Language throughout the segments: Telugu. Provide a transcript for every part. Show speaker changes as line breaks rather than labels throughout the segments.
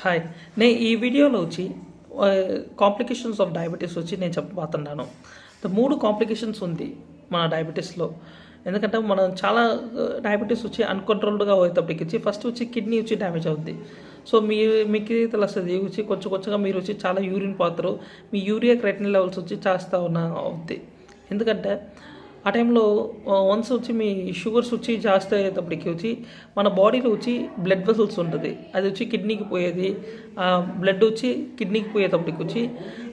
హాయ్ నేను ఈ వీడియోలో వచ్చి కాంప్లికేషన్స్ ఆఫ్ డయాబెటీస్ వచ్చి నేను చెప్పబోతున్నాను. మూడు కాంప్లికేషన్స్ ఉంది మన డయాబెటీస్లో ఎందుకంటే మనం చాలా డయాబెటీస్ వచ్చి అన్కంట్రోల్డ్గా అయ్యేటప్పటికి వచ్చి ఫస్ట్ వచ్చి కిడ్నీ వచ్చి డ్యామేజ్ అవుతుంది సో మీ మీకు తెలుస్తుంది వచ్చి కొంచెం కొంచెంగా మీరు వచ్చి చాలా యూరిన్ పోతారు. మీ యూరియా క్రెటిన్ లెవెల్స్ వచ్చి చేస్తూ ఉన్న అవుతుంది ఎందుకంటే ఆ టైంలో వన్స్ వచ్చి మీ షుగర్స్ వచ్చి జాస్తి అయ్యేటప్పటికి వచ్చి మన బాడీలో వచ్చి బ్లడ్ వెసల్స్ ఉంటుంది. అది వచ్చి కిడ్నీకి పోయేది. ఆ బ్లడ్ వచ్చి కిడ్నీకి పోయేటప్పటికి వచ్చి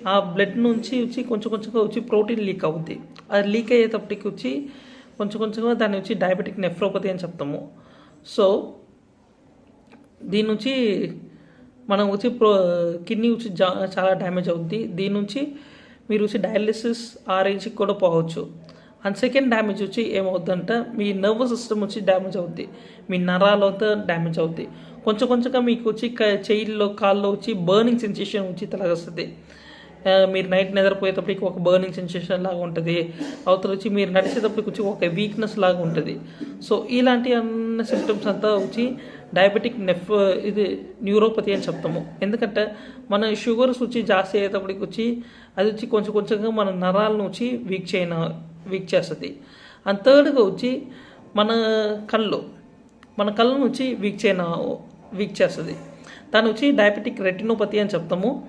ఆ బ్లడ్ నుంచి వచ్చి కొంచెం కొంచెంగా వచ్చి ప్రోటీన్ లీక్ అవుద్ది. అది లీక్ అయ్యేటప్పటికి వచ్చి కొంచెం కొంచెంగా దాన్ని వచ్చి డయాబెటిక్ నెఫ్రోపతి అని చెప్తాము. సో దీని నుంచి మనం వచ్చి ప్రో కిడ్నీ వచ్చి జా చాలా డ్యామేజ్ అవుద్ది. దీని నుంచి మీరు వచ్చి డయాలిసిస్ ఆ రేంజ్కి కూడా పోవచ్చు. అండ్ సెకండ్ డ్యామేజ్ వచ్చి ఏమవుద్దంటే మీ నర్వస్ సిస్టమ్ వచ్చి డ్యామేజ్ అవుద్ది. మీ నరాలు డ్యామేజ్ అవుద్ది. కొంచెం కొంచెంగా మీకు వచ్చి క- చెయ్యిల్లో కాల్లో వచ్చి బర్నింగ్ సెన్సేషన్ వచ్చి తలగస్తుంది. మీరు నైట్ నిద్రపోయేటప్పటికి ఒక బర్నింగ్ సెన్సేషన్ లాగా ఉంటుంది. అవతల వచ్చి మీరు నడిచేటప్పటికి వచ్చి ఒక వీక్నెస్ లాగా ఉంటుంది. సో ఇలాంటి అన్న సిమ్టమ్స్ అంతా వచ్చి డయాబెటిక్ నెఫ్ ఇది న్యూరోపతి అని చెప్తాము. ఎందుకంటే మన షుగర్స్ వచ్చి జాస్తి అయ్యేటప్పటికి వచ్చి అది వచ్చి కొంచెం కొంచెంగా మన నరాలను వచ్చి వీక్ చేయన వీక్ చేస్తుంది అండ్ థర్డ్గా వచ్చి మన కళ్ళు. మన కళ్ళను వచ్చి వీక్ చేయన వీక్ చేస్తుంది దాని వచ్చి డయాబెటిక్ రెటినోపతి అని చెప్తాము.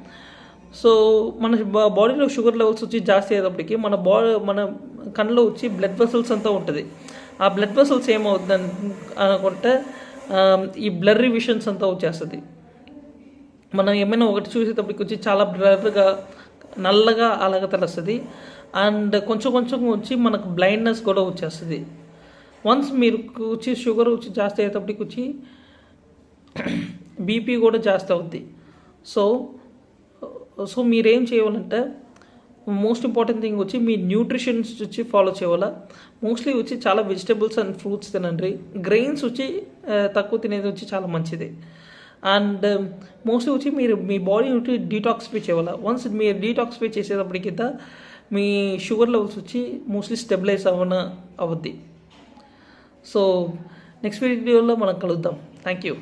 సో మన బా- బాడీలో షుగర్ లెవెల్స్ వచ్చి జాస్తి అయ్యేటప్పటికి మన బా మన కళ్ళలో వచ్చి బ్లడ్ వెసల్స్ అంతా ఉంటుంది. ఆ బ్లడ్ వెసల్స్ ఏమవుతుంది అనుకుంటే ఈ బ్లర్రీ విషన్స్ అంతా వచ్చేస్తుంది. మనం ఏమైనా ఒకటి చూసేటప్పటికి వచ్చి చాలా బ్లర్గా నల్లగా అలాగ తెలుస్తుంది. అండ్ కొంచెం కొంచెం వచ్చి మనకు బ్లైండ్నెస్ కూడా వచ్చేస్తుంది. వన్స్ మీరు వచ్చి షుగర్ వచ్చి జాస్తి అయ్యేటప్పటికి వచ్చి బీపీ కూడా జాస్తి అవుద్ది. సో సో మీరేం చేయాలంటే మోస్ట్ ఇంపార్టెంట్ థింగ్ వచ్చి మీ న్యూట్రిషన్స్ వచ్చి ఫాలో చేయాలా. మోస్ట్లీ వచ్చి చాలా వెజిటబుల్స్ అండ్ ఫ్రూట్స్ తినండి. గ్రెయిన్స్ వచ్చి తక్కువ తినేది వచ్చి చాలా మంచిది. అండ్ మోస్ట్లీ um, వచ్చి మీరు మీ బాడీ వచ్చి డీటాక్స్ఫై చేయాలి? వన్స్ మీరు డీటాక్స్ఫై చేసేటప్పటికి మీ షుగర్ లెవెల్స్ వచ్చి మోస్ట్లీ స్టెబిలైజ్ అవ్వన అవుద్ది. సో నెక్స్ట్ వీడియోలో మనం కలుద్దాం. Thank you